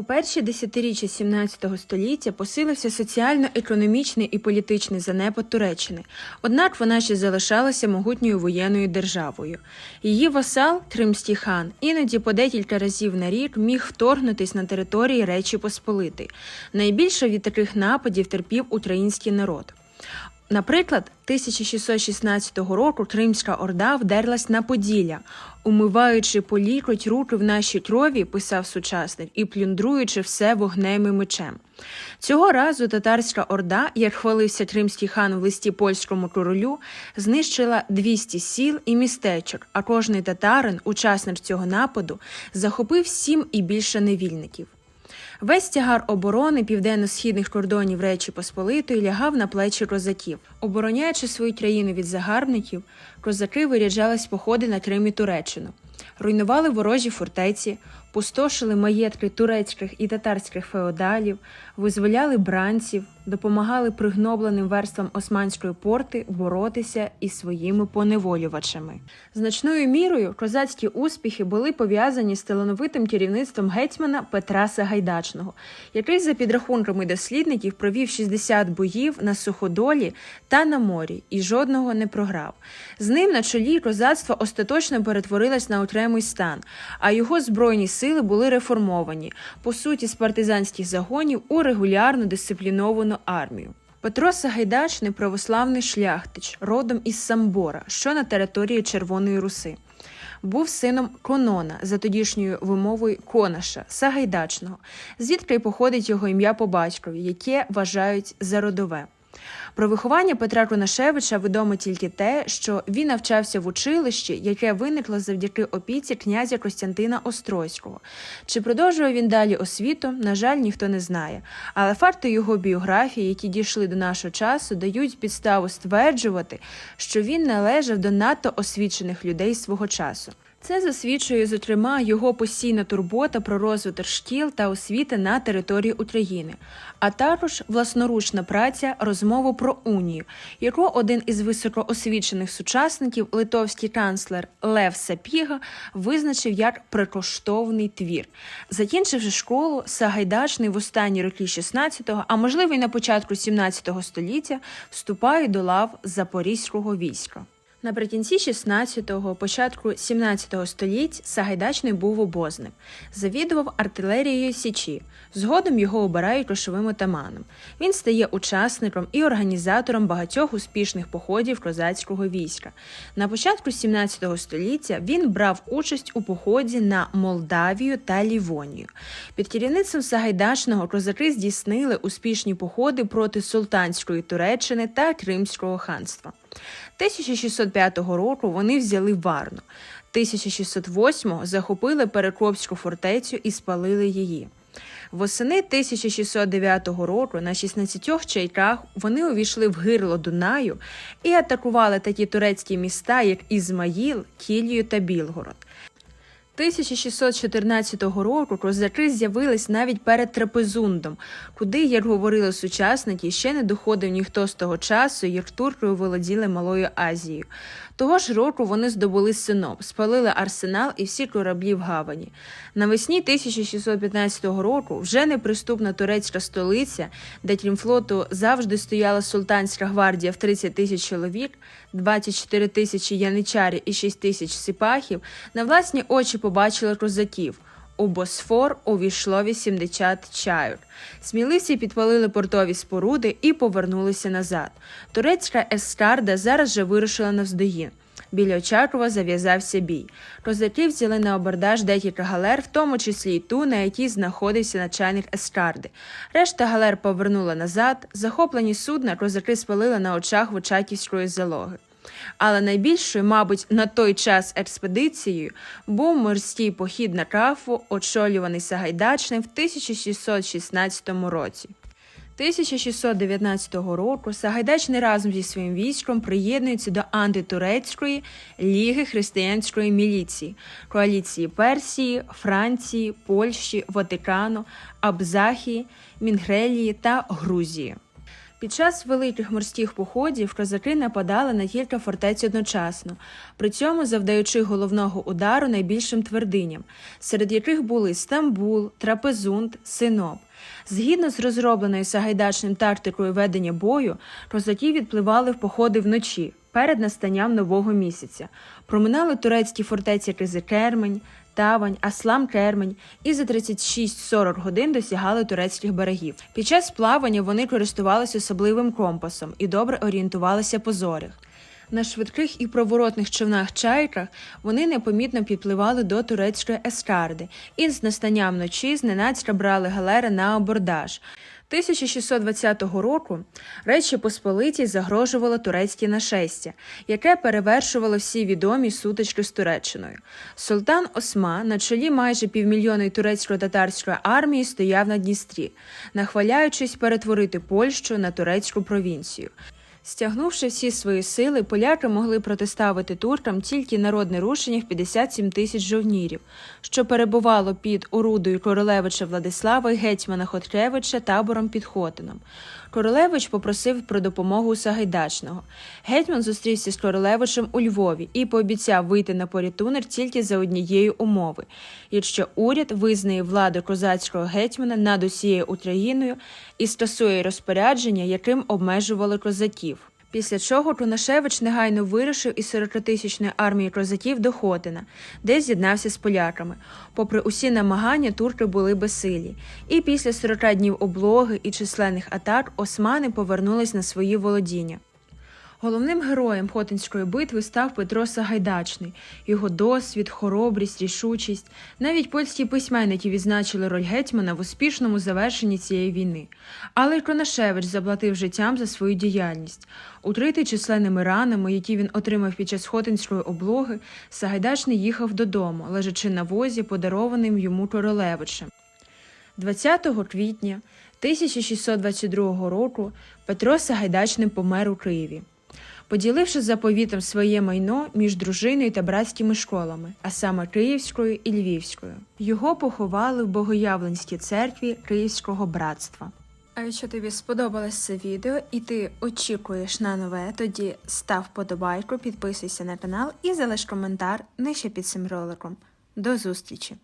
У перші десятиріччя 17 століття посилився соціально-економічний і політичний занепад Туреччини, однак вона ще залишалася могутньою воєнною державою. Її васал, Кримський хан, іноді по декілька разів на рік міг вторгнутись на території Речі Посполитої. Найбільше від таких нападів терпів український народ. Наприклад, 1616 року Кримська Орда вдерлась на Поділля, умиваючи по лікоть руки в нашій крові, писав сучасник, і плюндруючи все вогнем і мечем. Цього разу татарська орда, як хвалився кримський хан в листі польському королю, знищила 200 сіл і містечок, а кожний татарин, учасник цього нападу, захопив сім і більше невільників. Весь тягар оборони південно-східних кордонів Речі Посполитої лягав на плечі козаків. Обороняючи свою країну від загарбників, козаки виряджались походи на Крим і Туреччину, руйнували ворожі фортеці, пустошили маєтки турецьких і татарських феодалів, визволяли бранців, допомагали пригнобленим верствам османської порти боротися із своїми поневолювачами. Значною мірою козацькі успіхи були пов'язані з талановитим керівництвом гетьмана Петра Сагайдачного, який, за підрахунками дослідників, провів 60 боїв на суходолі та на морі і жодного не програв. З ним на чолі козацтво остаточно перетворилось на окремий стан, а його збройні сили були реформовані, по суті, з партизанських загонів у регулярно дисципліновану армію. Петро Сагайдачний православний шляхтич, родом із Самбора, що на території Червоної Руси. Був сином Конона за тодішньою вимовою Конаша Сагайдачного, звідки й походить його ім'я по батькові, яке вважають за родове. Про виховання Петра Конашевича відомо тільки те, що він навчався в училищі, яке виникло завдяки опіці князя Костянтина Острозького. Чи продовжував він далі освіту, на жаль, ніхто не знає. Але факти його біографії, які дійшли до нашого часу, дають підставу стверджувати, що він належав до надто освічених людей свого часу. Це засвідчує, зокрема, його постійна турбота про розвиток шкіл та освіти на території України, а також власноручна праця розмову про унію, яку один із високоосвічених сучасників, литовський канцлер Лев Сапіга, визначив як прикоштовний твір. Закінчивши школу, Сагайдачний в останні роки 16-го, а можливо й на початку 17-го століття, вступає до лав Запорізького війська. Наприкінці 16-го, початку 17-го століть Сагайдачний був обозним, завідував артилерією Січі. Згодом його обирають кошовим отаманом. Він стає учасником і організатором багатьох успішних походів козацького війська. На початку 17 століття він брав участь у поході на Молдавію та Лівонію. Під керівництвом Сагайдачного козаки здійснили успішні походи проти Султанської Туреччини та Кримського ханства. 1605 року вони взяли Варну. 1608-го захопили Перекопську фортецю і спалили її. Восени 1609 року на 16 чайках вони увійшли в гирло Дунаю і атакували такі турецькі міста, як Ізмаїл, Кілію та Білгород. 1614 року козаки з'явились навіть перед Трапезундом, куди, як говорили сучасники, ще не доходив ніхто з того часу, як туркою володіли Малою Азією. Того ж року вони здобули Синоп, спалили арсенал і всі кораблі в гавані. Навесні 1615 року вже неприступна турецька столиця, де крім флоту завжди стояла султанська гвардія в 30 тисяч чоловік, 24 тисячі яничарів і 6 тисяч сипахів, на власні очі побачили козаків. У Босфор увійшло 80 чайок. Сміливці підпалили портові споруди і повернулися назад. Турецька ескарда зараз же вирушила навздогін. Біля Очакова зав'язався бій. Козаки взяли на абордаж декілька галер, в тому числі й ту, на якій знаходився начальник ескарди. Решта галер повернула назад. Захоплені судна козаки спалили на очах Вочаківської залоги. Але найбільшою, мабуть, на той час експедицією був морський похід на Кафу, очолюваний Сагайдачним в 1616 році. 1619 року Сагайдачний разом зі своїм військом приєднується до антитурецької ліги християнської міліції, коаліції Персії, Франції, Польщі, Ватикану, Абзахії, Мінгрелії та Грузії. Під час великих морських походів козаки нападали на кілька фортець одночасно, при цьому завдаючи головного удару найбільшим твердиням, серед яких були Стамбул, Трапезунд, Синоп. Згідно з розробленою Сагайдачним тактикою ведення бою, козаки відпливали в походи вночі перед настанням нового місяця, проминали турецькі фортеці Кизикермень, Тавань, Аслам Кермень і за 36-40 годин досягали турецьких берегів. Під час плавання вони користувалися особливим компасом і добре орієнтувалися по зорях. На швидких і проворотних човнах чайках вони непомітно підпливали до турецької ескарди і з настанням ночі зненацька брали галери на абордаж. 1620 року Речі Посполитій загрожувало турецьке нашестя, яке перевершувало всі відомі сутички з Туреччиною. Султан Осма на чолі майже півмільйонної турецько-татарської армії стояв на Дністрі, нахваляючись перетворити Польщу на турецьку провінцію. Стягнувши всі свої сили, поляки могли протиставити туркам тільки народне рушення в 57 тисяч жовнірів, що перебувало під орудою королевича Владислава і гетьмана Хоткевича табором під Хотином. Королевич попросив про допомогу Сагайдачного. Гетьман зустрівся з королевичем у Львові і пообіцяв вийти на порятунок тільки за однієї умови, якщо уряд визнає владу козацького гетьмана над усією Україною і стосує розпорядження, яким обмежували козаків. Після чого Тунашевич негайно вирушив із 40-тисячної армії козаків до Хотина, де з'єднався з поляками. Попри усі намагання, турки були безсилі. І після 40 днів облоги і численних атак османи повернулись на свої володіння. Головним героєм Хотинської битви став Петро Сагайдачний. Його досвід, хоробрість, рішучість. Навіть польські письменники відзначили роль гетьмана в успішному завершенні цієї війни. Але Конашевич заплатив життям за свою діяльність. Утритий численними ранами, які він отримав під час Хотинської облоги, Сагайдачний їхав додому, лежачи на возі, подарованим йому королевичем. 20 квітня 1622 року Петро Сагайдачним помер у Києві, поділивши заповітом своє майно між дружиною та братськими школами, а саме Київською і Львівською. Його поховали в Богоявленській церкві Київського братства. А якщо тобі сподобалось це відео і ти очікуєш на нове, тоді став подобайку, підписуйся на канал і залиш коментар нижче під цим роликом. До зустрічі!